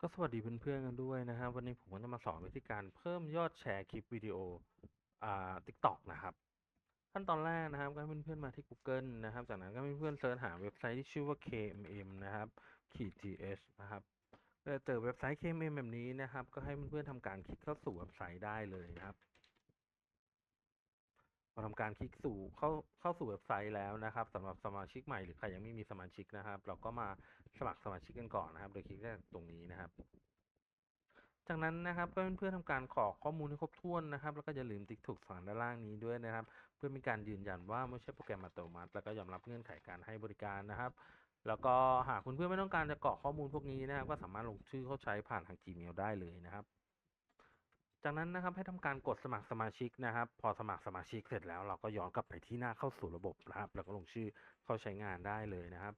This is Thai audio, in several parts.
ก็สวัสดีเพื่อนๆกันด้วยนะครับวันนี้ผมก็จะมาสอนวิธีการเพิ่มยอดแชร์คลิปวิดีโออ่าทิกตอกนะครับ ขั้นตอนแรกนะครับก็ให้เพื่อนๆมาที่ Google นะครับ จากนั้นก็ให้เพื่อนๆเสิร์ชหาเว็บไซต์ที่ชื่อว่า KMM นะครับขีด th นะครับเจอเว็บไซต์ KMM แบบนี้นะครับ ก็ให้เพื่อนๆทำการคลิกเข้าสู่เว็บไซต์ได้เลยนะครับ พอทำการคลิกสู่เข้าเข้าสู่เว็บไซต์แล้วนะครับสำหรับสมาชิกใหม่หรือใครยังไม่มีสมาชิกนะครับ เราก็มาสมัครสมาชิกกันก่อนนะครับ โดยคลิกจากตรงนี้นะครับ จากนั้นนะครับก็เพื่อนๆทำการกรอกข้อมูลให้ครบถ้วนนะครับ แล้วก็อย่าลืมติ๊กถูกฝั่งด้านล่างนี้ด้วยนะครับ เพื่อเป็นการยืนยันว่าไม่ใช่โปรแกรมอัตโนมัติ แล้วก็ยอมรับเงื่อนไขการให้บริการนะครับ แล้วก็หากคุณเพื่อนไม่ต้องการจะกรอกข้อมูลพวกนี้นะครับ ก็สามารถลงชื่อเข้าใช้ผ่านทาง Gmail ได้เลยนะครับ จากนั้นนะครับให้ทำการกดสมัครสมาชิกนะครับ พอสมัครสมาชิกเสร็จแล้ว เราก็ย้อนกลับไปที่หน้าเข้าสู่ระบบนะครับ แล้วก็ลงชื่อเข้าใช้งานได้เลยนะครับ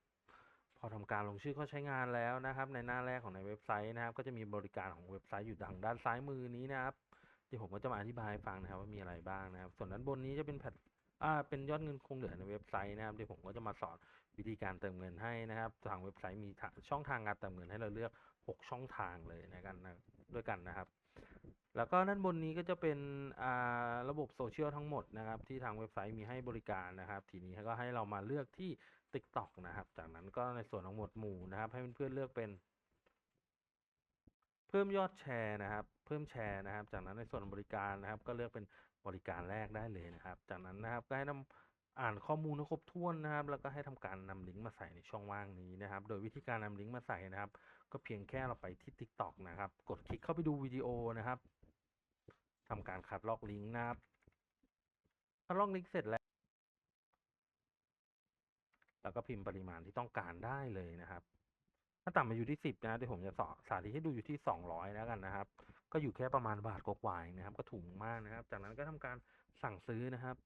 พอทำการลงชื่อเข้าใช้งานแล้วนะครับ ในหน้าแรกของในเว็บไซต์นะครับ ก็จะมีบริการของเว็บไซต์อยู่ทางด้านซ้ายมือนี้นะครับเดี๋ยวผมก็จะมาอธิบายให้ฟังนะครับว่ามีอะไรบ้างนะครับ ส่วนด้านบนนี้จะเป็นแพทอ่าเป็นยอดเงินคงเหลือในเว็บไซต์นะครับเดี๋ยวผมก็จะมาสอนวิธีการเติมเงินให้นะครับทางเว็บไซต์มีช่องทางการเติมเงินให้เราเลือก 6 ช่องทางเลยนะกันนะด้วยกันนะครับ แล้วก็ด้านบนนี้ก็จะเป็นระบบโซเชียลทั้งหมดนะครับ ที่ทางเว็บไซต์มีให้บริการนะครับ ทีนี้ก็ให้เรามาเลือกที่ TikTok นะครับ จากนั้นก็ในส่วนของหมวดหมู่นะครับ ให้เพื่อนๆเลือกเป็น เพิ่มยอดแชร์นะครับ เพิ่มแชร์นะครับ จากนั้นในส่วนบริการนะครับ ก็เลือกเป็นบริการแรกได้เลยนะครับ จากนั้นนะครับก็ให้นำอ่านข้อมูลให้ครบถ้วนนะครับ แล้วก็ให้ทำการนำลิงก์มาใส่ในช่องว่างนี้นะครับ โดยวิธีการนำลิงก์มาใส่นะครับ ก็เพียงแค่เราไปที่ TikTok นะครับ กดคลิกเข้าไปดูวิดีโอนะครับทำการคัดลอกลิงก์นะครับคัดลอกลิงก์เสร็จแล้ว แล้วก็พิมพ์ปริมาณที่ต้องการได้เลยนะครับ ถ้าต่ำมาอยู่ที่สิบนะเดี๋ยวผมจะสอสาธิตให้ดูอยู่ที่สองร้อยแล้วกันนะครับ ก็อยู่แค่ประมาณบาทกว่าๆนะครับ ก็ถูกมากนะครับ จากนั้นก็ทำการสั่งซื้อนะครับ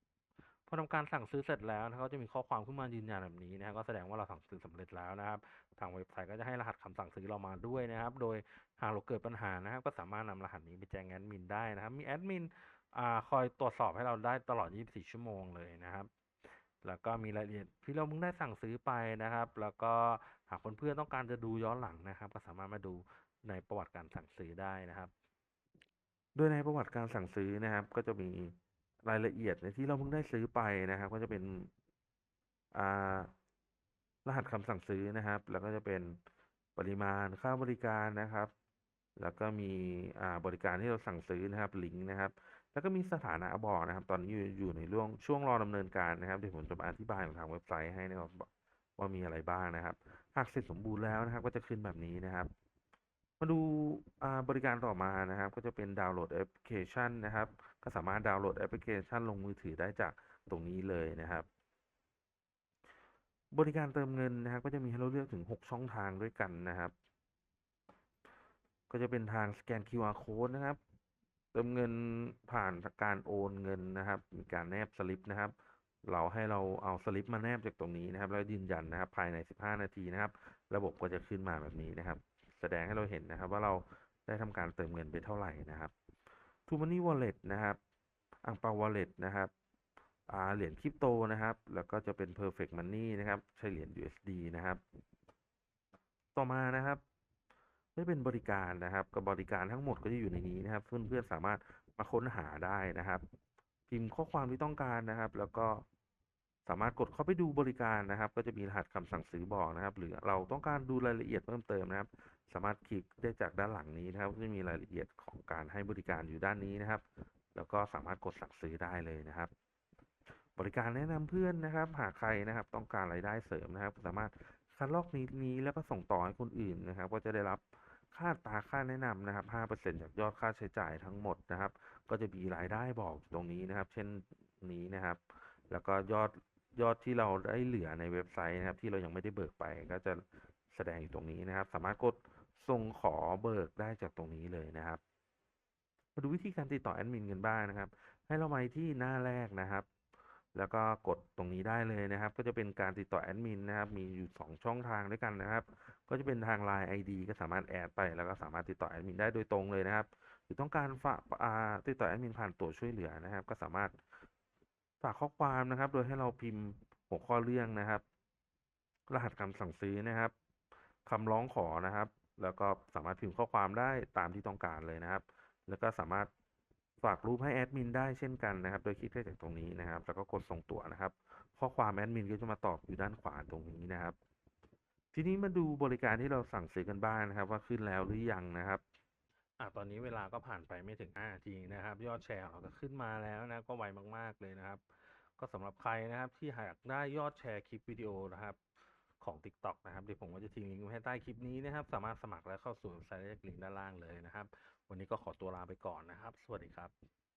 พอทำการสั่งซื้อเสร็จแล้วนะครับก็จะมีข้อความขึ้นมายืนยันแบบนี้นะครับก็แสดงว่าเราสั่งซื้อสำเร็จแล้วนะครับ ทางเว็บไซต์ก็จะให้รหัสคำสั่งซื้อเรามาด้วยนะครับ โดยหากเราเกิดปัญหานะครับ ก็สามารถนำรหัสนี้ไปแจ้งแอดมินได้นะครับ มีแอดมินอ่าคอยตรวจสอบให้เราได้ตลอด 24 ชั่วโมงเลยนะครับ แล้วก็มีรายละเอียดที่เราเพิ่งได้สั่งซื้อไปนะครับ แล้วก็หากเพื่อนๆต้องการจะดูย้อนหลังนะครับ ก็สามารถมาดูในประวัติการสั่งซื้อได้นะครับ โดยในประวัติการสั่งซื้อนะครับ ก็จะมี รายละเอียดในที่เราเพิ่งได้ซื้อไปนะครับ ก็จะเป็นอ่ารหัสคำสั่งซื้อนะครับ แล้วก็จะเป็นปริมาณค่าบริการนะครับ แล้วก็มีอ่าบริการที่เราสั่งซื้อนะครับลิงก์นะครับ แล้วก็มีสถานะบอกนะครับ ตอนนี้อยู่อยู่ในช่วงช่วงรอดำเนินการนะครับเดี๋ยวผมจะมาอธิบายของทางเว็บไซต์ให้นะครับว่ามีอะไรบ้างนะครับ หากเสร็จสมบูรณ์แล้วนะครับ ก็จะขึ้นแบบนี้นะครับ มาดูบริการต่อมานะครับ ก็จะเป็นดาวน์โหลดแอปพลิเคชันนะครับ ก็สามารถดาวน์โหลดแอปพลิเคชันลงมือถือได้จากตรงนี้เลยนะครับ บริการเติมเงินนะครับ ก็จะมีให้เราเลือกถึง 6 ช่องทางด้วยกันนะครับ ก็จะเป็นทางสแกน QR code นะครับ เติมเงินผ่านการโอนเงินนะครับ มีการแนบสลิปนะครับเราให้เราเอาสลิปมาแนบจากตรงนี้นะครับ แล้วยืนยันนะครับ ภายใน 15 นาทีนะครับ ระบบก็จะขึ้นมาแบบนี้นะครับ แสดงให้เราเห็นนะครับ ว่าเราได้ทำการเติมเงินไปเท่าไหร่นะครับ t o Money Wallet นะครับอังเปา Wallet นะครับเหรียญคริปโตนะครับ แล้วก็จะเป็น Perfect Money นะครับ ใช้เหรียญ USD นะครับ ต่อมานะครับไม่เป็นบริการนะครับ กับบริการทั้งหมดก็จะอยู่ในนี้นะครับ เพื่อนๆสามารถมาค้นหาได้นะครับ พิมพ์ข้อความที่ต้องการนะครับ แล้วก็ สามารถกดเข้าไปดูบริการนะครับ ก็จะมีรหัสคำสั่งซื้อบอกนะครับ หรือเราต้องการดูรายละเอียดเพิ่มเติมนะครับ สามารถคลิกได้จากด้านหลังนี้นะครับจะมีรายละเอียดของการให้บริการอยู่ด้านนี้นะครับ แล้วก็สามารถกดสั่งซื้อได้เลยนะครับ บริการแนะนำเพื่อนนะครับ หากใครนะครับ ต้องการรายได้เสริมนะครับ สามารถคัดลอกนี้นี้แล้วก็ส่งต่อให้คนอื่นนะครับ ก็จะได้รับค่าตาค่าแนะนำนะครับ 5%จากยอดค่าใช้จ่ายทั้งหมดนะครับ ก็จะมีรายได้บอกตรงนี้นะครับ เช่นนี้นะครับ แล้วก็ยอดยอดที่เราได้เหลือในเว็บไซต์นะครับ ที่เรายังไม่ได้เบิกไป ก็จะแสดงอยู่ตรงนี้นะครับ สามารถกดส่งขอเบิกได้จากตรงนี้เลยนะครับมาดูวิธีการติดต่อแอดมินกันบ้างนะครับ ให้เราไปที่หน้าแรกนะครับ แล้วก็กดตรงนี้ได้เลยนะครับ ก็จะเป็นการติดต่อแอดมินนะครับ มีอยู่ 2 ช่องทางด้วยกันนะครับ ก็จะเป็นทาง Line ID ก็สามารถแอดไป แล้วก็สามารถติดต่อแอดมินได้โดยตรงเลยนะครับ หรือต้องการฝากอ่าติดต่อแอดมินผ่านตัวช่วยเหลือนะครับ ก็สามารถ ฝากข้อความนะครับ โดยให้เราพิมพ์หัวข้อเรื่องนะครับ รหัสคำสั่งซื้อนะครับคำร้องขอนะครับ แล้วก็สามารถพิมพ์ข้อความได้ตามที่ต้องการเลยนะครับ แล้วก็สามารถฝากรูปให้แอดมินได้เช่นกันนะครับ โดยคลิกได้จากตรงนี้นะครับ แล้วก็กดส่งตัวนะครับ ข้อความแอดมินก็จะมาตอบอยู่ด้านขวาตรงนี้นะครับ ทีนี้มาดูบริการที่เราสั่งซื้อกันบ้างนะครับ ว่าขึ้นแล้วหรือยังนะครับ อะตอนนี้เวลาก็ผ่านไปไม่ถึง5นาทีนะครับ ยอดแชร์เราก็ขึ้นมาแล้วนะ ก็ไวมาก ๆ เลยนะครับ ก็สำหรับใครนะครับที่อยากได้ยอดแชร์คลิปวิดีโอนะครับของ TikTok นะครับเดี๋ยวผมก็จะทิ้งลิงก์ไว้ให้ใต้คลิปนี้นะครับ สามารถสมัครและเข้าสู่เว็บไซต์ได้จากลิงก์ด้านล่างเลยนะครับ วันนี้ก็ขอตัวลาไปก่อนนะครับ สวัสดีครับ